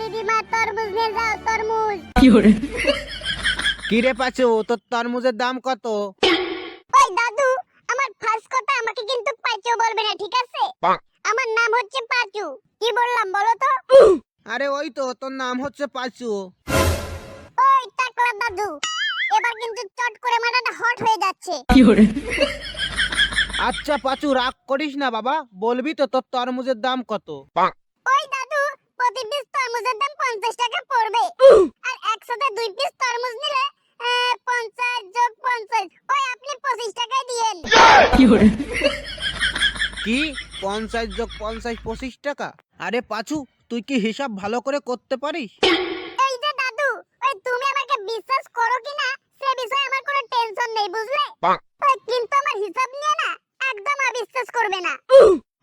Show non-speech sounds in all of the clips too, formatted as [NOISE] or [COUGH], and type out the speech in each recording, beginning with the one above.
দিদিমা তরমুজ নিয়ে যাও তরমুজ। কি রে পাচু তোর তরমুজের দাম কত? ওই দাদু আমার ফার্স্ট কথা আমাকে কিন্তু পাঁচু বলবে না ঠিক আছে? আমার নাম হচ্ছে পাঁচু। কি বললাম বলো তো? আরে ওই তো তোর নাম হচ্ছে পাচু। ওই টাকলা দাদু এবার কিন্তু চট করে মাথাটা হট হয়ে যাচ্ছে। আচ্ছা পাচু রাগ করিস না বাবা বলবি তো তোর তরমুজের দাম কত? ওই দাদু প্রতি পিস তরমুজের দাম পঞ্চাশ টাকা পড়বে। আর একসাথে দুই পিস তরমুজ নিলে আহ, পঞ্চাশ যোগ পঞ্চাশ। ওই আপনি পঁচিশ টাকায় দিয়েন। কি পঞ্চাশ যোগ পঞ্চাশ পঁচিশ টাকা? আরে পাচু তুই কি হিসাব ভালো করে করতে পারিস? এই যে দাদু ওই তুমি আমাকে বিশ্বাস করো কিনা সে বিষয়ে আমার কোনো টেনশন নেই বুঝলে? কিন্তু আমার হিসাব নিয়ে না একদম অবিশ্বাস করবে না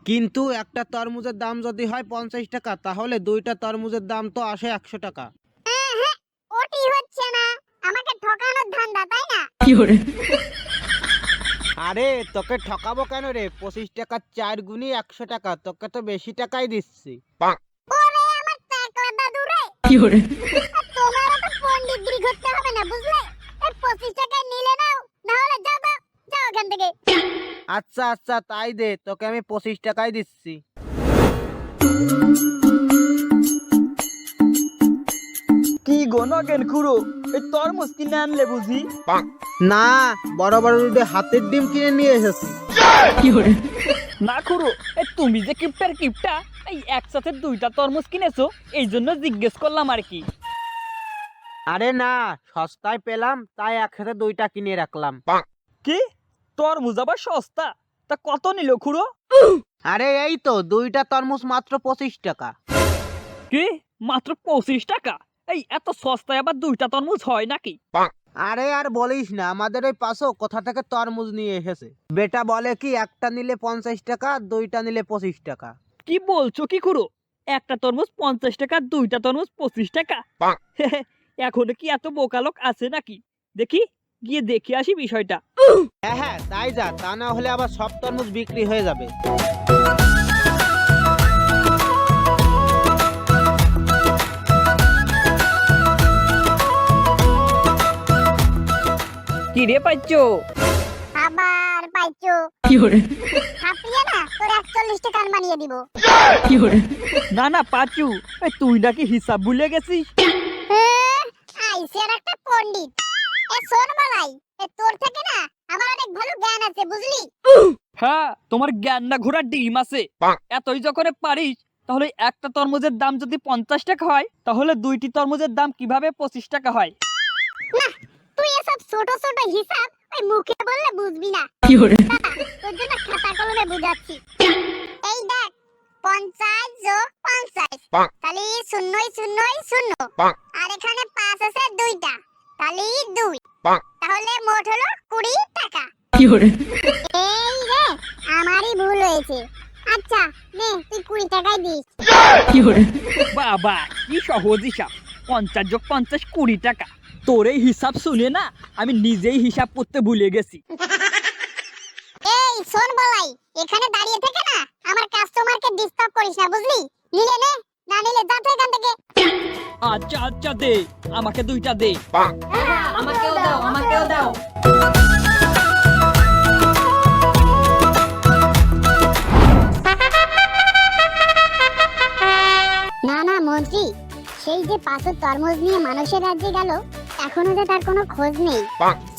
কিন্তু একটা তরমুজের দাম যদি হয় পঞ্চাশ টাকা তাহলে দুইটা তরমুজের দাম তো আসে একশো টাকা। হ্যাঁ, হ্যাঁ, ওটি হচ্ছে না আমাকে ঠকানোর ধান্দা তাই না? আরে তোকে ঠকাবো কেন রে? পঁচিশ টাকার চার গুণই একশো টাকা তোকে তো বেশি টাকাই দিচ্ছি। ওরে আমার টাকলা দাদু রে! তোমার তো পণ্ডিতগিরি করতে হবে না বুঝলে? এই পঁচিশ টাকায় নিলে নাও না হলে যাও যাও এখান থেকে। আচ্ছা আচ্ছা তাই দে তোকে আমি পঁচিশ টাকাই দিচ্ছি। কি গো নগেন খুড়ো এই তরমুজ কিনে আনলে বুঝি? না বড় বড় দুটো হাতের ডিম কিনে নিয়ে এসেছি। না খুড়ো এই তুমি যে কিপটার কিপটা এই একসাথে দুইটা তরমুজ কিনেছো এই জন্য জিজ্ঞেস করলাম আর কি। আরে না সস্তায় পেলাম তাই একসাথে দুইটা কিনে রাখলাম। কি? তরমুজ আবার সস্তা। তা কত নিল খুড়ো? আরে এই তো দুইটা তরমুজ মাত্র পঁচিশ টাকা। কি? মাত্র পঁচিশ টাকা? এই এত সস্তায় আবার দুইটা তরমুজ হয় নাকি? আরে আর বলিস না আমাদের ওই পাশেও কোথা থেকে তরমুজ নিয়ে এসেছে। বেটা বলে কি একটা নিলে পঞ্চাশ টাকা দুইটা নিলে পঁচিশ টাকা। কি বলছো কি খুড়ো? একটা তরমুজ পঞ্চাশ টাকা দুইটা তরমুজ পঁচিশ টাকা? [LAUGHS] এখন কি এত বোকালোক আছে নাকি? দেখি গিয়ে দেখে আসি বিষয়টা। হ্যাঁ হ্যাঁ তাই যা তা না হলে আবার সব তরমুজ বিক্রি হয়ে যাবে। কি রে পাইছো? আবার পাইছো। হাঁপিয়ে না তোর একচল্লিশ টাকা বানিয়ে দিব। না না পাচু এই তুই নাকি হিসাব ভুলে গেছিস? হ্যাঁ, আইসের একটা পণ্ডিত। এ শোন বালাই এ তোর থেকে না জ্ঞান আছে বুঝলি? হ্যাঁ তোমার জ্ঞান না ঘোরার ডিম আছে। এতই যখন পারিস তাহলে একটা তরমুজের দাম যদি পঞ্চাশ টাকা হয় তাহলে দুইটি তরমুজের দাম কীভাবে পঁচিশ টাকা হয়? না তুই এসব ছোট ছোট হিসাব ওই মুখে বললে বুঝবি না। তোর জন্য খাতা কলমে বুঝাচ্ছি। এই দেখ পঞ্চাশ যোগ পঞ্চাশ। তাহলে শূন্যই শূন্যই শূন্য। আর এখানে পাঁচ আছে দুইটা। তাহলে দুই। তাহলে মোট হলো কুড়ি এই রে আমারই ভুল হয়েছে। আচ্ছা নে তুই কুড়ি টাকাই দিস। বাবা কি সহজ হিসাব। পঞ্চাশ যোগ পঞ্চাশ কুড়ি টাকা। তোর এই হিসাব শুনে না আমি নিজেই হিসাব করতে ভুলে গেছি। এই শোন বলাই এখানে দাঁড়িয়ে থেকে না আমার কাস্টমারকে ডিস্টার্ব করিস না বুঝলি? নিলে নে না নিলে যা তো এখান থেকে। আচ্ছা আচ্ছা দে আমাকে দুইটা দে। আমাকেও মন্ত্রী সেই যে পাশের তরমুজ নিয়ে মানুষের রাজ্যে গেল এখনও যে তার কোনো খোঁজ নেই।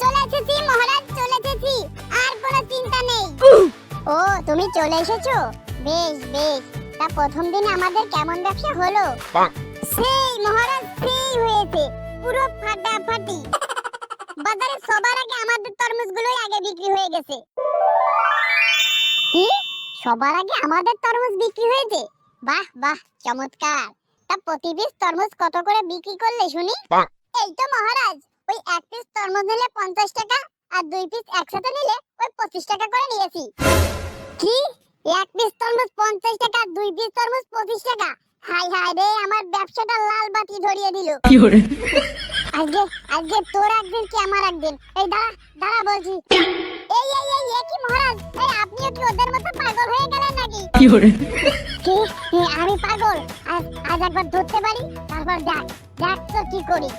চলে এসেছি মহারাজ চলে এসেছি আর কোনো চিন্তা নেই। ও তুমি চলে এসেছ? বেশ বেশ তা প্রথম দিন আমাদের কেমন ব্যবসা হলো? সেই মহারাজ সেই হয়েছে পুরো ফাটাফাটি। বাজারে সবার আগে আমাদের তরমুজগুলোই আগে বিক্রি হয়ে গেছে। কি? সবার আগে আমাদের তরমুজ বিক্রি হয়েছে? বাহ বাহ চমৎকার। তা প্রতি পিস তরমুজ কত করে বিক্রি করলে শুনি? এই তো মহারাজ ওই এক পিস তরমুজ নিলে পঞ্চাশ টাকা আর দুই পিস একসাথে নিলে ওই পঁচিশ টাকা করে নিয়েছি। কি? এক পিস তরমুজ পঞ্চাশ টাকা দুই পিস তরমুজ পঁচিশ টাকা? হাই হাই রে আমার ব্যবসাটা লাল বাতি ধরিয়ে দিল। [LAUGHS] আজকে আজকে তোর একদিন কি আমার একদিন? এই দাঁড়া দাঁড়া বলছি। [COUGHS] এই এই এই কি মহারাজ? এই আপনিও কি ওদের মতো পাগল হয়ে গেলেন নাকি? কি [LAUGHS] কি? আমি পাগল। আজ আজ একবার ধরতে পারি? তারপর দেখ দেখ তো কি করি।